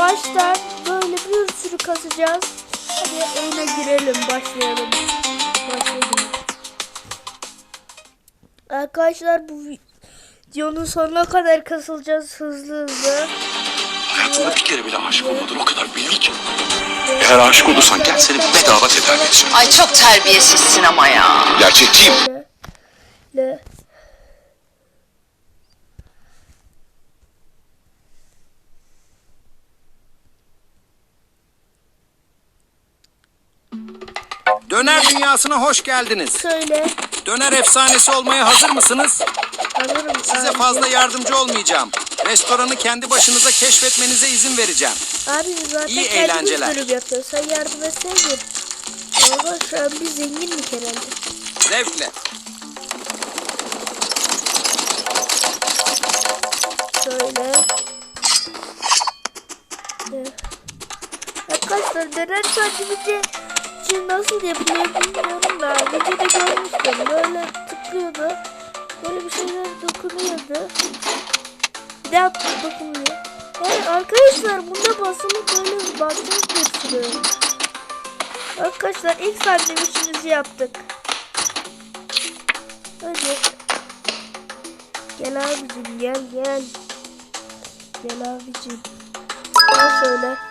baştan böyle bir sürü kasacağız. Hadi oyuna girelim başlayalım. Başlayalım. Arkadaşlar bu videonun sonuna kadar kasılacağız hızlı hızlı. Hayatında bir kere bile aşık olmadın o kadar bilir ki. Eğer aşık olursan gel seni bedava tedavi edeceğim. Ay çok terbiyesizsin ama ya. Gerçekçiyim. Le, le. Döner dünyasına hoş geldiniz. Söyle. Döner efsanesi olmaya hazır mısınız? Hazırım. Size abi. fazla yardımcı olmayacağım. Restoranı kendi başınıza keşfetmenize izin vereceğim. Abi zaten İyi eğlenceler. dürüm yapıyoruz. Sen yardım etseydin. Ama şu an biz zenginlik herhalde. Zevkle. Şöyle. Evet. Arkadaşlar döner sandviçi için nasıl yapılıyor bilmiyorum da videoda görmüştüm. Böyle tıklıyordu. Böyle bir şeyler dokunuyordu. Bir daha dokunuyor. Yani arkadaşlar bunda basılı böyle bir sürü. Arkadaşlar ilk sandviçimizi yaptık. Hadi. Gel abicim gel gel. Gel abicim. Al şöyle.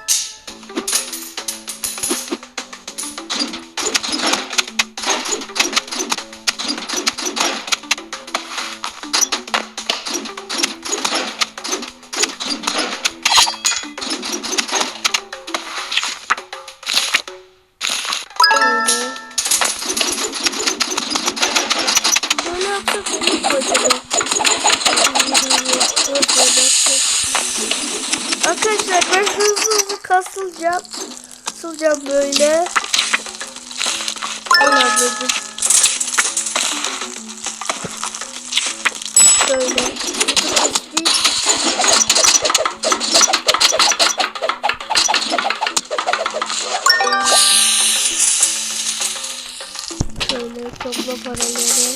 Böyle. Anladım. Böyle. Şöyle topla paraları.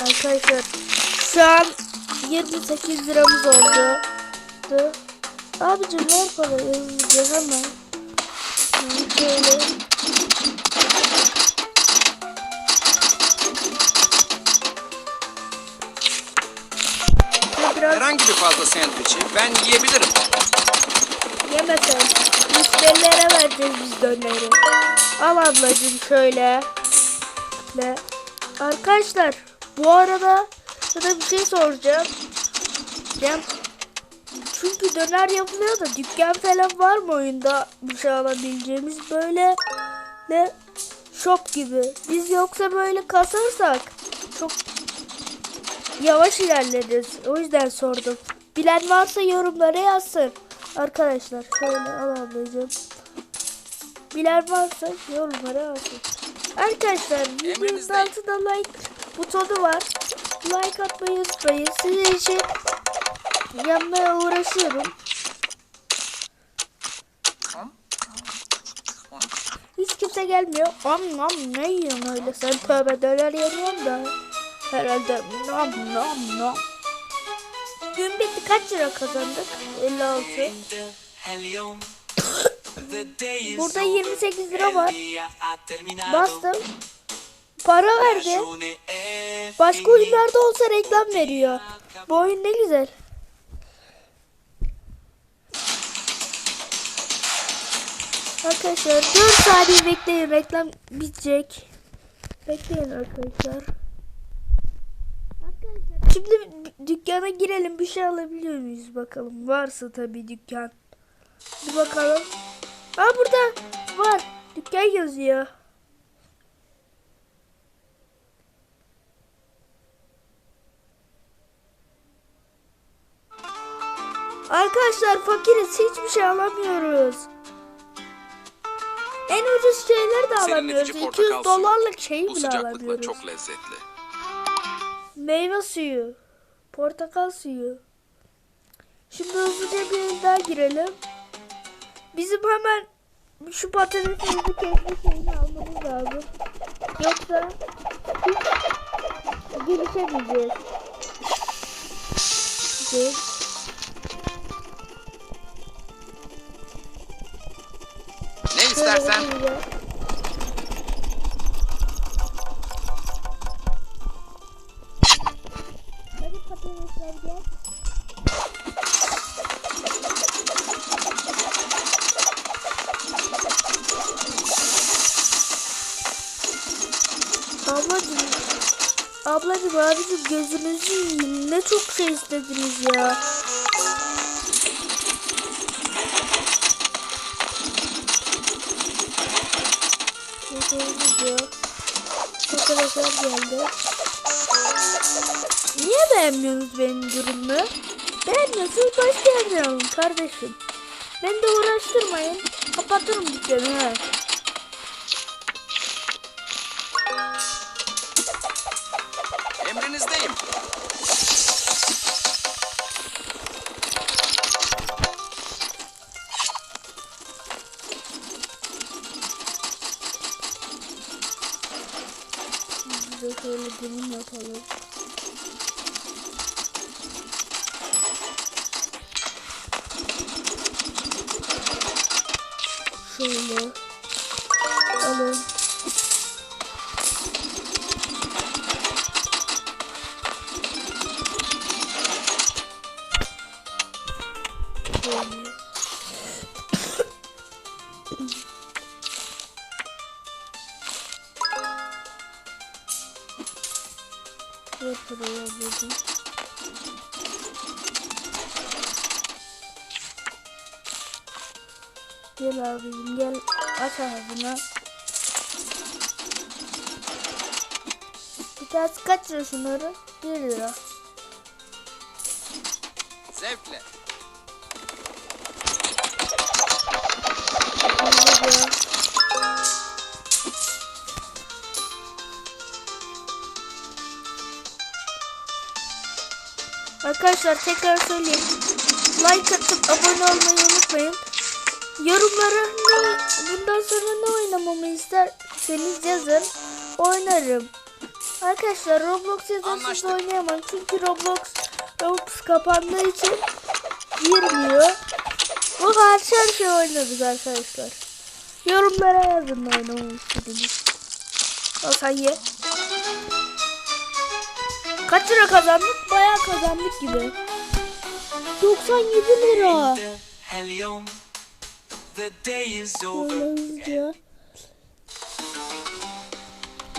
Arkadaşlar şu an 28 liramız oldu. Du- Abicim ver parayı hızlıca hemen. Şöyle Biraz Herhangi bir fazla sandviçi ben yiyebilirim. yemesen. Müşterilere vereceğiz biz döneri. Al ablacım şöyle. Ve arkadaşlar bu arada sana bir şey soracağım. Ben çünkü döner yapılıyor da dükkan falan var mı oyunda bir şey alabileceğimiz böyle ne shop gibi. Biz yoksa böyle kasarsak çok yavaş ilerleriz. O yüzden sordum. Bilen varsa yorumlara yazsın. Arkadaşlar şöyle al ablacığım. Bilen varsa yorumlara yazsın. Arkadaşlar videonun altında like butonu var. Like atmayı unutmayın. Sizin için yapmaya uğraşıyorum. Hiç kimse gelmiyor. Am nam ne yiyorsun öyle sen tövbe döner yemiyorsun da. Herhalde nam nam nam. Gün bitti kaç lira kazandık? 56. Burada 28 lira var. Bastım. Para verdi. Başka oyunlarda olsa reklam veriyor. Bu oyun ne güzel. Arkadaşlar 4 saniye bekleyin reklam bitecek. Bekleyin arkadaşlar. Şimdi dü- dükkana girelim bir şey alabiliyor muyuz bakalım. Varsa tabii dükkan. Bir bakalım. Aa burada var. Dükkan yazıyor. Arkadaşlar fakiriz hiçbir şey alamıyoruz. En ucuz şeyleri de alamıyoruz. Serinletici 200 portakal suyu. dolarlık şeyi bile alamıyoruz. çok lezzetli. Meyve suyu. Portakal suyu. Şimdi hızlıca bir daha girelim. Bizim hemen şu patatesimizi kesme şeyini almamız lazım. Yoksa hiç Ablacım, ablacım abicim gözünüzü yiyin. Ne çok şey istediniz ya. Arkadaşlar geldi. Niye beğenmiyorsunuz benim durumumu? Beğenmiyorsunuz başka yerden alın kardeşim. Beni de uğraştırmayın. Kapatırım dükkanı ha. Biz de şöyle durum yapalım. Şöyle. Alın. Şöyle. Yapılıyor dedim. Gel abicim gel aç ağzını. Bir tanesi kaç lira şunları? 1 lira. Zevkle. Anladım. Arkadaşlar tekrar söyleyeyim. Like atıp abone olmayı unutmayın. Yorumlara ne, bundan sonra ne oynamamı isterseniz yazın. Oynarım. Arkadaşlar Roblox Anlaştık. oynayamam. Çünkü Roblox Roblox kapandığı için girmiyor. Bu her şey oynarız arkadaşlar. Yorumlara yazın oynamamı istediğiniz. Al sen ye. Kaç lira kazandık? Kazandık gibi. 97 lira. Hızlıca.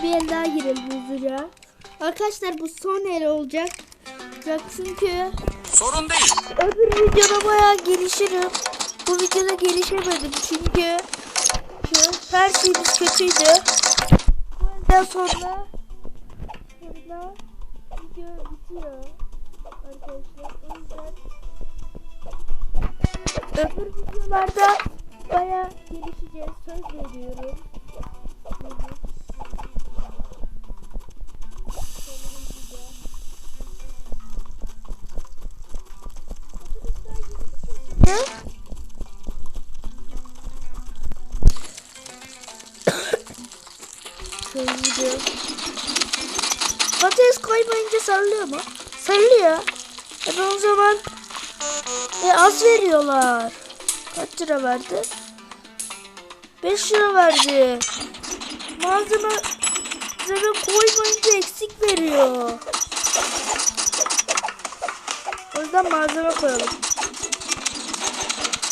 Bir el daha girelim hızlıca. Arkadaşlar bu son el olacak. Çünkü Sorun değil. öbür videoda bayağı gelişirim. Bu videoda gelişemedim çünkü şu her şeyimiz kötüydü. Bu elden sonra sonra video bitiyor öbür videolarda bayağı gelişeceğiz. Söz veriyorum. Şöyle. Patates koymayınca sarılıyor mu? Sarılıyor. E o zaman e, az veriyorlar. Kaç lira verdi? 5 lira verdi. Malzeme malzeme koymayınca eksik veriyor. O yüzden malzeme koyalım.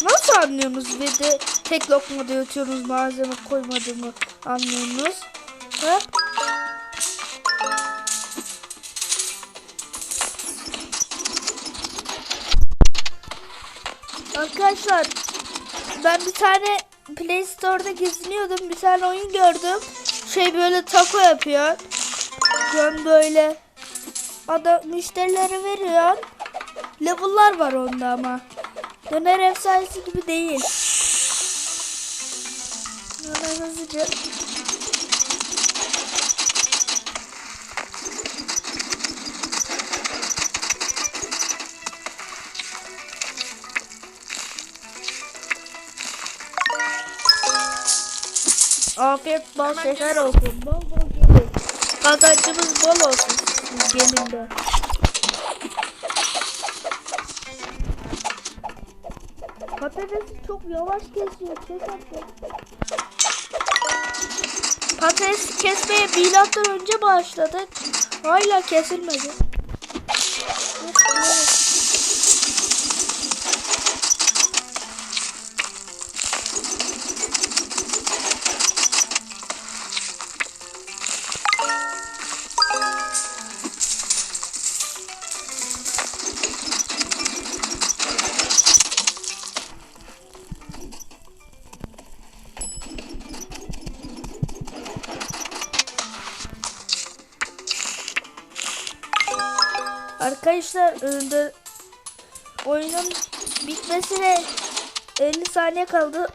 Nasıl anlıyorsunuz ve de tek lokmada yutuyorsunuz malzeme koymadığımı anlıyorsunuz? Ha? Arkadaşlar ben bir tane Play Store'da geziniyordum. Bir tane oyun gördüm. Şey böyle taco yapıyor. Ben böyle adam müşterilere veriyor. Level'lar var onda ama. Döner efsanesi gibi değil. Hemen hızlıca. Afiyet bal şeker olsun. Bol bol gelin. Kazancımız bol olsun. Gelin de. Patatesi çok yavaş kesiyor. Kes artık. Patates kesmeye milattan önce başladık. Hala kesilmedi. Arkadaşlar önde oyunun bitmesine 50 saniye kaldı.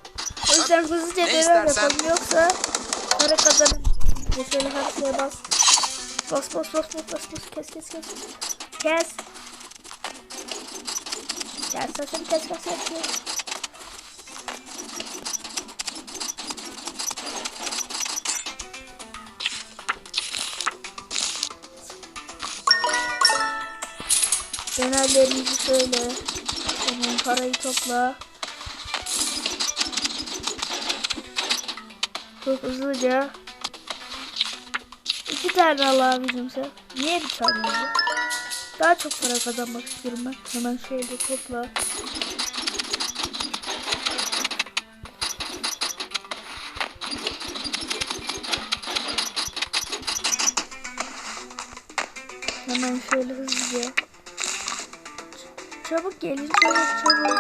O yüzden hızlıca Ne devam istersen. yapalım yoksa para kazanım. Şöyle şeye bas. Bas bas bas bas bas bas kes kes kes. Kes. Kes sesini kes kes kes kes. Genellerimizi söyle. Tamam parayı topla. Çok hızlıca. İki tane al abicim sen. Niye bir tane aldın? Daha çok para kazanmak istiyorum ben. Hemen şöyle topla. Hemen şöyle hızlıca. Çabuk gelin çabuk çabuk.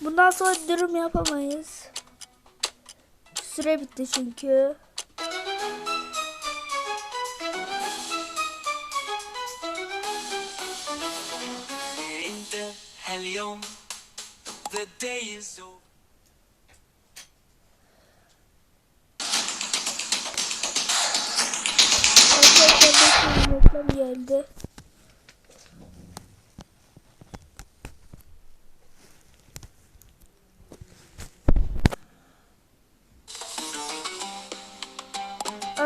Bundan sonra dürüm yapamayız. Süre bitti çünkü. The day is over.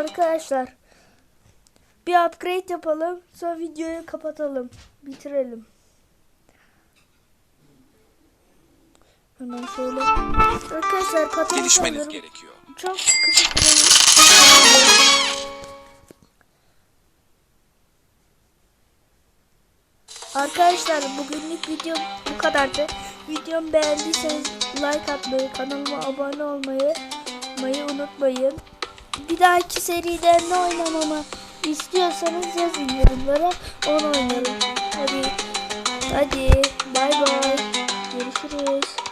Arkadaşlar bir upgrade yapalım sonra videoyu kapatalım bitirelim. Hemen şöyle arkadaşlar patates Gelişmeniz alıyorum. gerekiyor. Çok kısa süreli. Arkadaşlar bugünlük video bu kadardı. Videomu beğendiyseniz like atmayı, kanalıma abone olmayı, olmayı unutmayın bir dahaki seride ne oynamamı istiyorsanız yazın yorumlara. Onu oynarım. Hadi. Hadi. Bay bay. Görüşürüz.